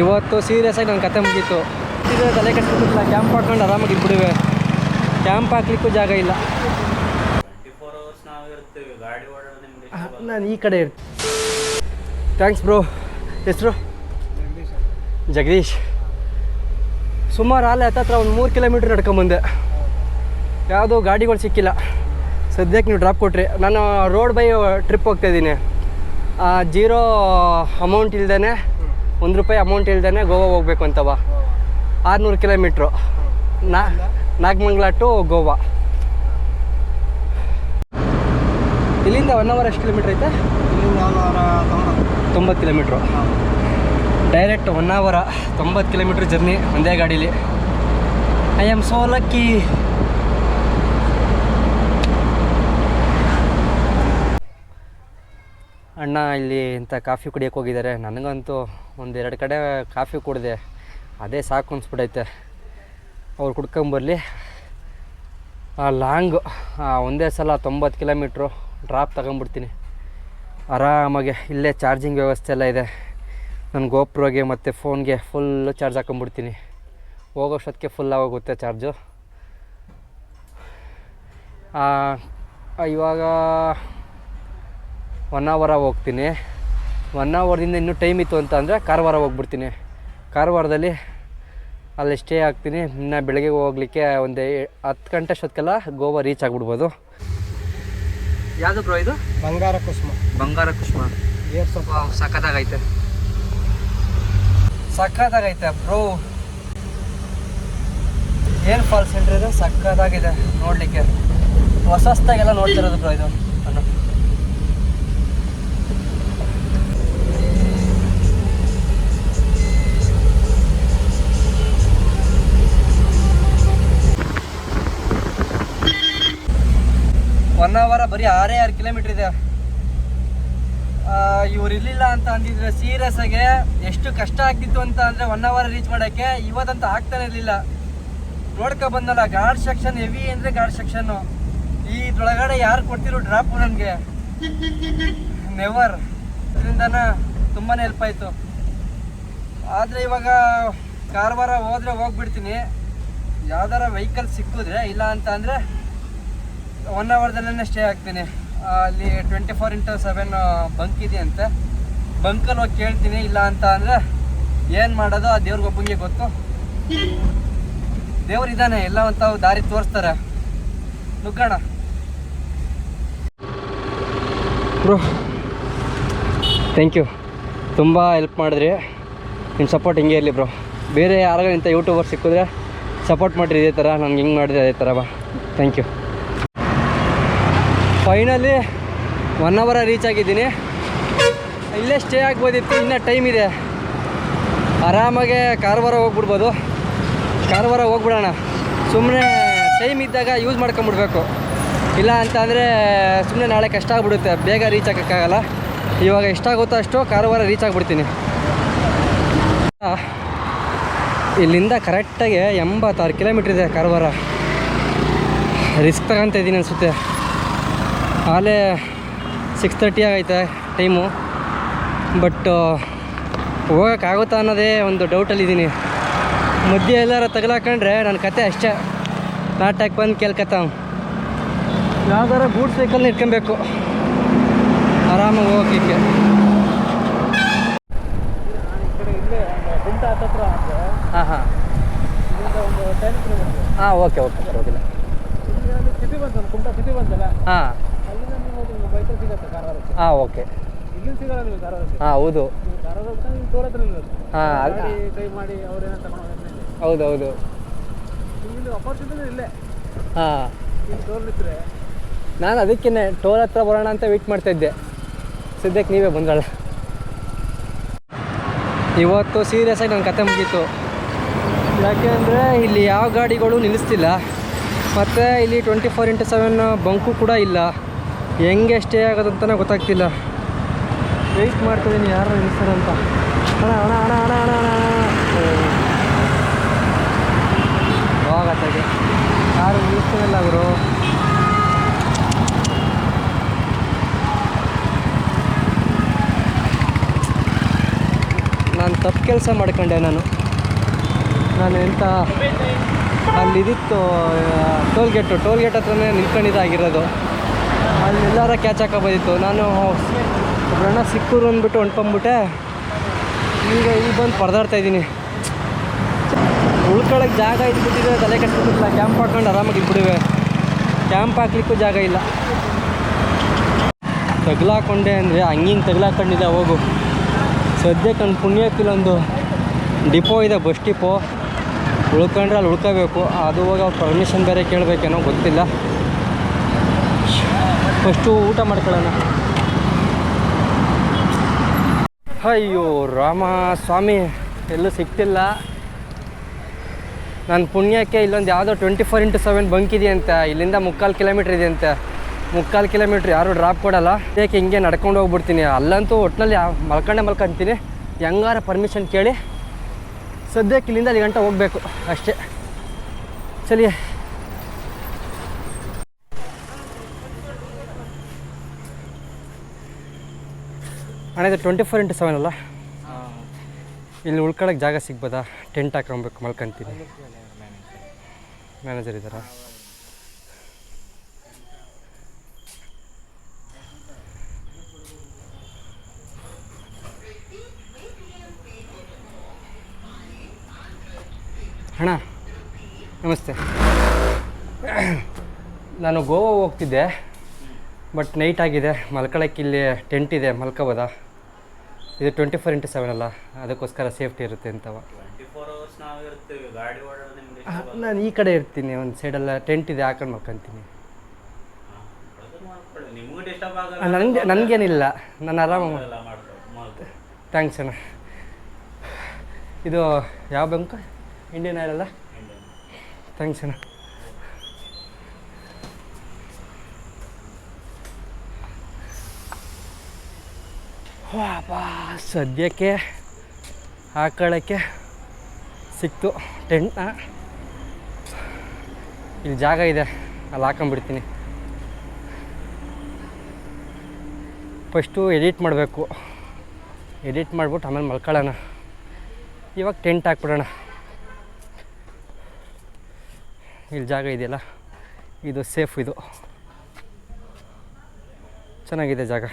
ಇವತ್ತು ಸೀರಿಯಸ್ ಆಗಿ ನನ್ನ ಕತೆ ಮುಗೀತು. ಸೀರಿಯಸ್ ತಲೆ ಕಟ್ಟಿಲ್ಲ ಕ್ಯಾಂಪ್ ಹಾಕೊಂಡು ಆರಾಮಾಗಿ ಇದ್ಬಿಡುವೆ ಕ್ಯಾಂಪ್ ಹಾಕ್ಲಿಕ್ಕೂ ಜಾಗ ಇಲ್ಲ. ನಾನು ಈ ಕಡೆ ಇರ್ತೀನಿ ಥ್ಯಾಂಕ್ಸ್ ಬ್ರೋ ಹೆಸರು? ಜಗದೀಶ್. ಸುಮಾರು ಅಲ್ಲೇ ಹತ್ತತ್ರ ಒಂದು ಮೂರು ಕಿಲೋಮೀಟ್ರ್ ನಡ್ಕೊಂಬಂದೆ. ಯಾವುದೋ ಗಾಡಿಗಳು ಸಿಕ್ಕಿಲ್ಲ. ಸದ್ಯಕ್ಕೆ ನೀವು ಡ್ರಾಪ್ ಕೊಟ್ರಿ. ನಾನು ರೋಡ್ ಬೈ ಟ್ರಿಪ್ ಹೋಗ್ತಾಯಿದ್ದೀನಿ ಜೀರೋ ಅಮೌಂಟ್ ಇಲ್ದೇ ಒಂದು ರೂಪಾಯಿ ಅಮೌಂಟ್ ಇಲ್ದೇ ಗೋವಾ ಹೋಗ್ಬೇಕು ಅಂತವ ಆರುನೂರು ಕಿಲೋಮೀಟ್ರು. ನಾ ನಾಗಮಂಗ್ಲ ಟು ಗೋವಾ. ಇಲ್ಲಿಂದ ಒನ್ ಅವರ್ ಎಷ್ಟು ಕಿಲೋಮೀಟ್ರ್ ಐತೆ? ತೊಂಬತ್ತು. ಕಿಲೋಮೀಟ್ರು ಡೈರೆಕ್ಟ್ ಒನ್ ಅವರ ತೊಂಬತ್ತು ಕಿಲೋಮೀಟ್ರ್ ಜರ್ನಿ ಒಂದೇ ಗಾಡೀಲಿ. ಐ ಆಮ್ ಸೋ ಲಕ್ಕಿ ಅಣ್ಣ ಇಲ್ಲಿ ಇಂಥ ಕಾಫಿ ಕುಡಿಯೋಕೆ ಹೋಗಿದ್ದಾರೆ. ನನಗಂತೂ ಒಂದೆರಡು ಕಡೆ ಕಾಫಿ ಕುಡಿದೆ. ಅದೇ ಸಾಕು ಅನ್ಸ್ಬಿಟ್ಟೈತೆ ಅವ್ರು ಕುಡ್ಕೊಂಬರ್ಲಿ ಲಾಂಗ್ ಒಂದೇ ಸಲ ತೊಂಬತ್ತು ಕಿಲೋಮೀಟ್ರು ಡ್ರಾಪ್ ತಗೊಂಬಿಡ್ತೀನಿ. ಆರಾಮಾಗಿ ಇಲ್ಲೇ ಚಾರ್ಜಿಂಗ್ ವ್ಯವಸ್ಥೆ ಎಲ್ಲ ಇದೆ. ನನ್ನ ಗೋಪ್ರೋಗೆ ಮತ್ತು ಫೋನ್ಗೆ ಫುಲ್ಲು ಚಾರ್ಜ್ ಹಾಕೊಂಬಿಡ್ತೀನಿ ಹೋಗೋಷ್ಟೊತ್ತಿಗೆ ಫುಲ್ ಆಗೋಗುತ್ತೆ ಚಾರ್ಜು ಇವಾಗ ಒನ್ ಅವರಾಗಿ ಹೋಗ್ತೀನಿ. ಒನ್ ಅವರ್ದಿಂದ ಇನ್ನೂ ಟೈಮ್ ಇತ್ತು ಅಂತ ಅಂದರೆ ಕಾರವಾರ ಹೋಗ್ಬಿಡ್ತೀನಿ. ಕಾರವಾರದಲ್ಲಿ ಅಲ್ಲಿ ಸ್ಟೇ ಆಗ್ತೀನಿ. ಇನ್ನು ಬೆಳಗ್ಗೆ ಹೋಗ್ಲಿಕ್ಕೆ ಒಂದು ಹತ್ತು ಗಂಟೆ ಅಷ್ಟೊತ್ತಿಗೆಲ್ಲ ಗೋವಾ ರೀಚ್ ಆಗಿಬಿಡ್ಬೋದು. ಯಾವುದು ಬ್ರೋ ಇದು? ಬಂಗಾರ ಕುಸುಮ. ಬಂಗಾರ ಕುಸುಮ. ಏರ್ ಸ್ವಲ್ಪ ಸಖತ್ತಾಗೈತೆ. ಸಖತ್ತಾಗೈತೆ ಬ್ರೋ ಏನು ಫಾಲ್ಸ್ ಸೆಂಟ್ರ್ ಇದು ಸಖತ್ತಾಗಿದೆ ನೋಡಲಿಕ್ಕೆ. ಹೊಸ ಹೊಸ್ದಾಗೆಲ್ಲ ನೋಡ್ತಿರೋದು ಬ್ರೋ ಇದು. ನಾನು ಒನ್ ಅವರ ಬರೀ ಆರೇ ಆರು ಕಿಲೋಮೀಟ್ರ್ ಇದೆ. ಇವ್ರು ಇರಲಿಲ್ಲ ಅಂತ ಅಂದಿದ್ರೆ ಸೀರಿಯಸ್ ಆಗಿ ಎಷ್ಟು ಕಷ್ಟ ಆಗ್ತಿತ್ತು ಅಂತ ಅಂದರೆ ಒನ್ ಅವರ್ ರೀಚ್ ಮಾಡೋಕ್ಕೆ ಇವತ್ತಂತ ಆಗ್ತಾನೆ ಇರಲಿಲ್ಲ. ನೋಡ್ಕೊ ಬಂದಲ್ಲ ಗಾರ್ಡ್ ಸೆಕ್ಷನ್ ಹೆವಿ ಅಂದರೆ ಗಾರ್ಡ್ ಸೆಕ್ಷನ್ನು ಈ ಇದ್ರೊಳಗಡೆ ಯಾರು ಕೊಡ್ತಿರೋ ಡ್ರಾಪ್ ನನಗೆ ನೆವರ್ ಇದರಿಂದನ ತುಂಬಾ ಹೆಲ್ಪ್ ಆಯಿತು. ಆದರೆ ಇವಾಗ ಕಾರವಾರ ಹೋದರೆ ಹೋಗ್ಬಿಡ್ತೀನಿ. ಯಾವ್ದಾರ ವೆಹಿಕಲ್ ಸಿಕ್ಕಿದ್ರೆ, ಇಲ್ಲ ಅಂತ ಅಂದರೆ ಒನ್ ಅವರ್ದಲ್ಲೇ ಸ್ಟೇ ಆಗ್ತೀನಿ. ಅಲ್ಲಿ twenty four into seven bunk ಇದೆಯಂತೆ. ಬಂಕಲ್ಲಿ ಹೋಗಿ ಕೇಳ್ತೀನಿ, ಇಲ್ಲ ಅಂತ ಅಂದರೆ ಏನು ಮಾಡೋದು, ಆ ದೇವ್ರಿಗೊಬ್ಬಂಗೆ ಗೊತ್ತು. ದೇವ್ರು ಇದ್ದಾನೆ ಎಲ್ಲ ಅಂತ ದಾರಿ ತೋರಿಸ್ತಾರೆ. ನುಗ್ಗೋಣ. ಬ್ರೋ ಥ್ಯಾಂಕ್ ಯು ತುಂಬ ಹೆಲ್ಪ್ ಮಾಡಿದ್ರಿ. ನಿಮ್ಮ ಸಪೋರ್ಟ್ ಹಿಂಗೆ ಇರಲಿ ಬ್ರೋ. ಬೇರೆ ಯಾರಾಗ ಇಂಥ ಯೂಟ್ಯೂಬರ್ ಸಿಕ್ಕಿದ್ರೆ ಸಪೋರ್ಟ್ ಮಾಡಿರಿ ಇದೇ ಥರ ನನಗೆ ಹಿಂಗೆ ಮಾಡಿದ್ರೆ ಅದೇ ಥರ ಬಾ. ಥ್ಯಾಂಕ್ ಯು ಫೈನಲಿ ಒನ್ ಅವರ ರೀಚ್ ಆಗಿದ್ದೀನಿ. ಇಲ್ಲೇ ಸ್ಟೇ ಆಗ್ಬೋದಿತ್ತು, ಇನ್ನೂ ಟೈಮ್ ಇದೆ. ಆರಾಮಾಗೆ ಕಾರವಾರ ಹೋಗ್ಬಿಡ್ಬೋದು. ಕಾರವಾರ ಹೋಗ್ಬಿಡೋಣ. ಸುಮ್ಮನೆ ಟೈಮ್ ಇದ್ದಾಗ ಯೂಸ್ ಮಾಡ್ಕೊಂಬಿಡ್ಬೇಕು. ಇಲ್ಲ ಅಂತ ಅಂದರೆ ಸುಮ್ಮನೆ ನಾಳೆ ಕಷ್ಟ ಆಗ್ಬಿಡುತ್ತೆ, ಬೇಗ ರೀಚ್ ಆಗೋಕ್ಕಾಗಲ್ಲ. ಇವಾಗ ಎಷ್ಟಾಗುತ್ತೋ ಅಷ್ಟು ಕಾರವಾರ ರೀಚ್ ಆಗಿಬಿಡ್ತೀನಿ. ಇಲ್ಲಿಂದ ಕರೆಕ್ಟಾಗಿ ಎಂಬತ್ತಾರು ಕಿಲೋಮೀಟ್ರ್ ಇದೆ ಕಾರವಾರ ರಿಸ್ಕ್ ತಗೊಂತ ಇದ್ದೀನಿ ಅನಿಸುತ್ತೆ. ಆಲೇ ಸಿಕ್ಸ್ ತರ್ಟಿ ಆಗೈತೆ ಟೈಮು. ಬಟ್ ಹೋಗೋಕ್ಕಾಗುತ್ತಾ ಅನ್ನೋದೇ ಒಂದು ಡೌಟಲ್ಲಿದ್ದೀನಿ. ಮಧ್ಯೆ ಎಲ್ಲಾರ ತಗಲಾಕೊಂಡ್ರೆ ನನ್ನ ಕತೆ ಅಷ್ಟೇ. ನಾಟಕ ಬಂದು ಕೇಳ್ಕತ್ತಾವ ಯಾವ್ದಾರ ಗೂಡ್ಸ್ ಸೈಕಲ್ನ ಇಟ್ಕೊಬೇಕು. ಆರಾಮಾಗಿ ಹೋಗೋಕ್ಕೆ ಹಾಂ ಹಾಂ. ಹಾಂ ಓಕೆ ಓಕೆ ಪರವಾಗಿಲ್ಲ. ಹಾಂ. ಹಾಂ ಓಕೆ. ಹಾಂ ಹೌದು. ಹಾಂ ಹೌದು ಹೌದು. ಹಾಂ. ನಾನು ಅದಕ್ಕೇ ಟೋಲ್ ಹತ್ರ ಬರೋಣ ಅಂತ ವೆಯ್ಟ್ ಮಾಡ್ತಾ ಇದ್ದೆ. ಸದ್ಯಕ್ಕೆ ನೀವೇ ಬಂದಳ ಇವತ್ತು ಸೀರಿಯಸ್ ಆಗಿ ನನ್ನ ಕತೆ ಮುಗೀತು. ಯಾಕೆಂದರೆ ಇಲ್ಲಿ ಯಾವ ಗಾಡಿಗಳು ನಿಲ್ಲಿಸ್ತಿಲ್ಲ. ಮತ್ತು ಇಲ್ಲಿ twenty four into seven bunk ಕೂಡ ಇಲ್ಲ. ಹೆಂಗೆ ಸ್ಟೇ ಆಗೋದಂತಲೇ ಗೊತ್ತಾಗ್ತಿಲ್ಲ. ವೆಯ್ಟ್ ಮಾಡ್ತಿದ್ದೀನಿ ಯಾರು ನಿಲ್ಲಿಸ್ತಾರೆ ಅಂತ. ಅಣ್ಣ ಅಣ್ಣ ಅಣ್ಣ ಅಣ್ಣ ಅಣ್ಣ ಹೋಗತ್ತಾಗೆ ಯಾರು ನಿಲ್ಲಿಸ್ತಾನಿಲ್ಲ ಅವರು ನಾನು ತಪ್ಪು ಕೆಲಸ ಮಾಡ್ಕೊಂಡೆ ನಾನು. ನಾನು ಎಂಥ ಅಲ್ಲಿದ್ದಿತ್ತು toll toll gate. Toll gate ಹತ್ರನೇ ನಿಂತ್ಕೊಂಡಿದ್ದಾಗಿರೋದು ಅಲ್ಲಿ ಎಲ್ಲಾರ ಕ್ಯಾಚ್ ಹಾಕೋಬೋದಿತ್ತು ನಾನು ಒಬ್ಬರಣ್ಣ ಸಿಕ್ಕೂರು ಅಂದ್ಬಿಟ್ಟು ಹೊಂಟ್ಕೊಂಬಿಟ್ಟೆ. ಈಗ ಈಗ ಬಂದು ಪರದಾಡ್ತಾ ಇದ್ದೀನಿ. ಉಳ್ಕೊಳಕ್ಕೆ ಜಾಗ ಇದ್ಬಿಟ್ಟಿದ್ರೆ ತಲೆ ಕಟ್ಬಿಟ್ಟಿಲ್ಲ ಕ್ಯಾಂಪ್ ಹಾಕೊಂಡು ಆರಾಮಾಗಿ ಇದ್ಬಿಡುವೆ ಕ್ಯಾಂಪ್ ಹಾಕ್ಲಿಕ್ಕೂ ಜಾಗ ಇಲ್ಲ. ತಗ್ಲಾಕೊಂಡೆ ಅಂದರೆ ಹಂಗಿಂಗೆ ತಗ್ಲಾಕೊಂಡಿದ್ದೆ ಹೋಗು ಸದ್ಯಕ್ಕೆ ನನ್ನ ಪುಣ್ಯಕ್ಕಿಲ್ಲೊಂದು ಡಿಪೋ ಇದೆ, ಬಸ್ ಡಿಪೋ. ಉಳ್ಕೊಂಡ್ರೆ ಅಲ್ಲಿ ಉಳ್ಕೋಬೇಕು. ಅದು ಹೋಗಿ ಅವ್ರು ಪರ್ಮಿಷನ್ ಬೇರೆ ಕೇಳಬೇಕೇನೋ ಗೊತ್ತಿಲ್ಲ. ಫಸ್ಟು ಊಟ ಮಾಡ್ಕೊಳ್ಳೋಣ. ಅಯ್ಯೋ ರಾಮ ಸ್ವಾಮಿ, ಎಲ್ಲೂ ಸಿಕ್ತಿಲ್ಲ ನಾನು ಪುಣ್ಯಕ್ಕೆ ಇಲ್ಲೊಂದು ಯಾವುದೋ twenty four into seven bunk ಇದೆಯಂತೆ. ಇಲ್ಲಿಂದ ಮುಕ್ಕಾಲು ಕಿಲೋಮೀಟ್ರ್ ಇದೆಯಂತೆ. ಮುಕ್ಕಾಲು ಕಿಲೋಮೀಟ್ರ್ ಯಾರೂ ಡ್ರಾಪ್ ಕೊಡಲ್ಲ. ಅದಕ್ಕೆ ಹಿಂಗೆ ನಡ್ಕೊಂಡು ಹೋಗ್ಬಿಡ್ತೀನಿ. ಅಲ್ಲಂತೂ ಒಟ್ಟಿನಲ್ಲಿ ಮಲ್ಕೊಂಡೆ ಮಲ್ಕೊಂತೀನಿ. ಹೆಂಗಾರ ಪರ್ಮಿಷನ್ ಕೇಳಿ. ಸದ್ಯಕ್ಕೆ ಇಲ್ಲಿಂದ ಅಲ್ಲಿ ಗಂಟೆ ಹೋಗಬೇಕು. ಅಷ್ಟೇ. ಚಲಿ ಅಣ್ಣ, ಇದು ಟ್ವೆಂಟಿ ಫೋರ್ ಇಂಟು ಸೆವೆನ್ ಅಲ್ಲ? ಇಲ್ಲಿ ಉಳ್ಕೊಳಕ್ಕೆ ಜಾಗ ಸಿಗ್ಬೋದಾ? ಟೆಂಟ್ ಹಾಕೊಬೇಕು ಮಲ್ಕೊಂತೀನಿ. ಮ್ಯಾನೇಜರ್ ಇದ್ದಾರಾ? ಅಣ್ಣ, ನಮಸ್ತೆ. ನಾನು ಗೋವಾ ಹೋಗ್ತಿದ್ದೆ, ಬಟ್ ನೈಟ್ ಆಗಿದೆ. ಮಲ್ಕೊಳಕ್ಕೆ ಇಲ್ಲಿ ಟೆಂಟ್ ಇದೆ, ಮಲ್ಕೋಬೋದಾ? ಇದು ಟ್ವೆಂಟಿ ಫೋರ್ ಇಂಟು ಸೆವೆನ್ ಅಲ್ಲ? ಅದಕ್ಕೋಸ್ಕರ ಸೇಫ್ಟಿ ಇರುತ್ತೆ ಅಂತವ. ನಾನು ಈ ಕಡೆ ಇರ್ತೀನಿ ಒಂದು ಸೈಡೆಲ್ಲ ಟೆಂಟ್ ಇದೆ ಹಾಕೊಂಡು ಮಲ್ಕೊಂತೀನಿ. ನನಗೆ ನನಗೇನಿಲ್ಲ ನಾನು ಆರಾಮ ಥ್ಯಾಂಕ್ಸ್ ಅಣ್ಣ. ಇದು ಯಾವ ಬ್ಯಾಂಕ್ ಇಂಡಿಯನ್ ಆಯಿಲ್ ಅಲ್ಲ ಥ್ಯಾಂಕ್ಸ್ ಅಣ್ಣ. ವಾಪಾ ಸದ್ಯಕ್ಕೆ ಹಾಕೊಳ್ಳೋಕ್ಕೆ ಸಿಕ್ತು ಟೆಂಟ್ನ. ಇಲ್ಲಿ ಜಾಗ ಇದೆ, ಅಲ್ಲಿ ಹಾಕೊಂಬಿಡ್ತೀನಿ ಫಸ್ಟು ಎಡಿಟ್ ಮಾಡಬೇಕು. ಎಡಿಟ್ ಮಾಡ್ಬಿಟ್ಟು ಆಮೇಲೆ ಮಲ್ಕೊಳ್ಳೋಣ. ಇವಾಗ ಟೆಂಟ್ ಹಾಕ್ಬಿಡೋಣ. ಇಲ್ಲಿ ಜಾಗ ಇದೆಯಲ್ಲ, ಇದು ಸೇಫ್ ಇದು. ಚೆನ್ನಾಗಿದೆ ಜಾಗ.